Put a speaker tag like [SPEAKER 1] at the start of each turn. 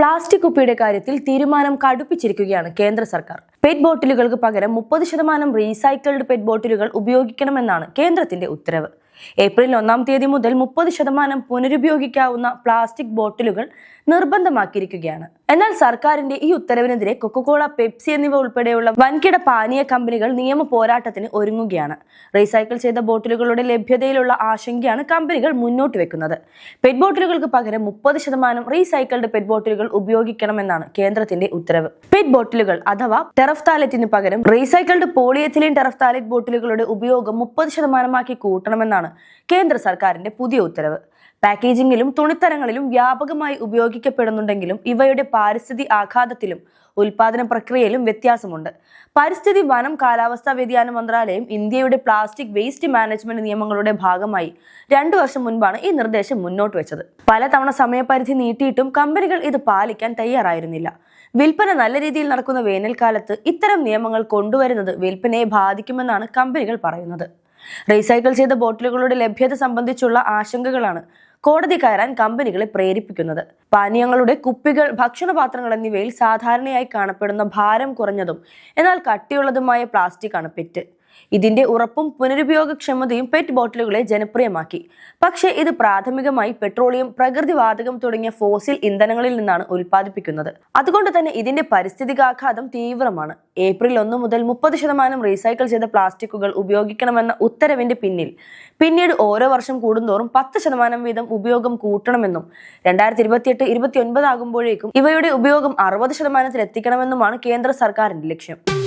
[SPEAKER 1] Plastic കുപ്പിയുടെ കാര്യത്തിൽ തീരുമാനം കടുപ്പിച്ചിരിക്കുകയാണ് കേന്ദ്ര സർക്കാർ. പെറ്റ് ബോട്ടിലുകൾക്ക് പകരം മുപ്പത് ശതമാനം റീസൈക്കിൾഡ് പെറ്റ് ബോട്ടിലുകൾ ഉപയോഗിക്കണമെന്നാണ് കേന്ദ്രത്തിന്റെ ഉത്തരവ്. ഏപ്രിൽ ഒന്നാം തീയതി മുതൽ മുപ്പത് ശതമാനം പുനരുപയോഗിക്കാവുന്ന പ്ലാസ്റ്റിക് ബോട്ടിലുകൾ നിർബന്ധമാക്കിയിരിക്കുകയാണ്. എന്നാൽ സർക്കാരിന്റെ ഈ ഉത്തരവിനെതിരെ കൊക്കോകോള പെപ്സി എന്നിവ ഉൾപ്പെടെയുള്ള വൻകിട പാനീയ കമ്പനികൾ നിയമ പോരാട്ടത്തിന് ഒരുങ്ങുകയാണ്. റീസൈക്കിൾ ചെയ്ത ബോട്ടിലുകളുടെ ലഭ്യതയിലുള്ള ആശങ്കയാണ് കമ്പനികൾ മുന്നോട്ട് വെക്കുന്നത്. പെറ്റ് ബോട്ടിലുകൾക്ക് പകരം മുപ്പത് ശതമാനം റീസൈക്കിൾഡ് പെറ്റ് ബോട്ടിലുകൾ ഉപയോഗിക്കണമെന്നാണ് കേന്ദ്രത്തിന്റെ ഉത്തരവ്. പെറ്റ് ബോട്ടിലുകൾ അഥവാ ടെറഫ്താലറ്റിന് പകരം റീസൈക്കിൾഡ് പോളിയെഥിലിൻ ടെറഫ്താലറ്റ് ബോട്ടിലുകളുടെ ഉപയോഗം മുപ്പത് ശതമാനമാക്കി കൂട്ടണമെന്നാണ് കേന്ദ്ര സർക്കാരിന്റെ പുതിയ ഉത്തരവ്. പാക്കേജിംഗിലും തുണിത്തരങ്ങളിലും വ്യാപകമായി ഉപയോഗിക്കപ്പെടുന്നുണ്ടെങ്കിലും ഇവയുടെ പാരിസ്ഥിതി ആഘാതത്തിലും ഉൽപാദന പ്രക്രിയയിലും വ്യത്യാസമുണ്ട്. പരിസ്ഥിതി വനം കാലാവസ്ഥാ വ്യതിയാന മന്ത്രാലയം ഇന്ത്യയുടെ പ്ലാസ്റ്റിക് വേസ്റ്റ് മാനേജ്മെന്റ് നിയമങ്ങളുടെ ഭാഗമായി രണ്ടു വർഷം മുൻപാണ് ഈ നിർദ്ദേശം മുന്നോട്ട് വെച്ചത്. പലതവണ സമയപരിധി നീട്ടിയിട്ടും കമ്പനികൾ ഇത് പാലിക്കാൻ തയ്യാറായിരുന്നില്ല. വിൽപ്പന നല്ല രീതിയിൽ നടക്കുന്ന വേനൽക്കാലത്ത് ഇത്തരം നിയമങ്ങൾ കൊണ്ടുവരുന്നത് വിൽപ്പനയെ ബാധിക്കുമെന്നാണ് കമ്പനികൾ പറയുന്നത്. റീസൈക്കിൾ ചെയ്ത ബോട്ടിലുകളുടെ ലഭ്യത സംബന്ധിച്ചുള്ള ആശങ്കകളാണ് കോടതി കയറാൻ കമ്പനികളെ പ്രേരിപ്പിക്കുന്നത്. പാനീയങ്ങളുടെ കുപ്പികൾ ഭക്ഷണപാത്രങ്ങൾ എന്നിവയിൽ സാധാരണയായി കാണപ്പെടുന്ന ഭാരം കുറഞ്ഞതും എന്നാൽ കട്ടിയുള്ളതുമായ പ്ലാസ്റ്റിക് ആണ് പെറ്റ്. ഇതിന്റെ ഉറപ്പും പുനരുപയോഗക്ഷമതയും പെറ്റ് ബോട്ടിലുകളെ ജനപ്രിയമാക്കി. പക്ഷേ ഇത് പ്രാഥമികമായി പെട്രോളിയം പ്രകൃതിവാതകം തുടങ്ങിയ ഫോസിൽ ഇന്ധനങ്ങളിൽ നിന്നാണ് ഉൽപ്പാദിപ്പിക്കുന്നത്. അതുകൊണ്ട് തന്നെ ഇതിന്റെ പരിസ്ഥിതികാഘാതം തീവ്രമാണ്. ഏപ്രിൽ ഒന്ന് മുതൽ മുപ്പത് ശതമാനം റീസൈക്കിൾ ചെയ്ത പ്ലാസ്റ്റിക്കുകൾ ഉപയോഗിക്കണമെന്ന ഉത്തരവിന്റെ പിന്നിൽ. പിന്നീട് ഓരോ വർഷം കൂടുന്തോറും പത്ത് ശതമാനം വീതം ഉപയോഗം കൂട്ടണമെന്നും രണ്ടായിരത്തി ഇരുപത്തിയെട്ട് ഇരുപത്തി ഒൻപത് ആകുമ്പോഴേക്കും ഇവയുടെ ഉപയോഗം അറുപത് ശതമാനത്തിൽ എത്തിക്കണമെന്നുമാണ് കേന്ദ്ര സർക്കാരിന്റെ ലക്ഷ്യം.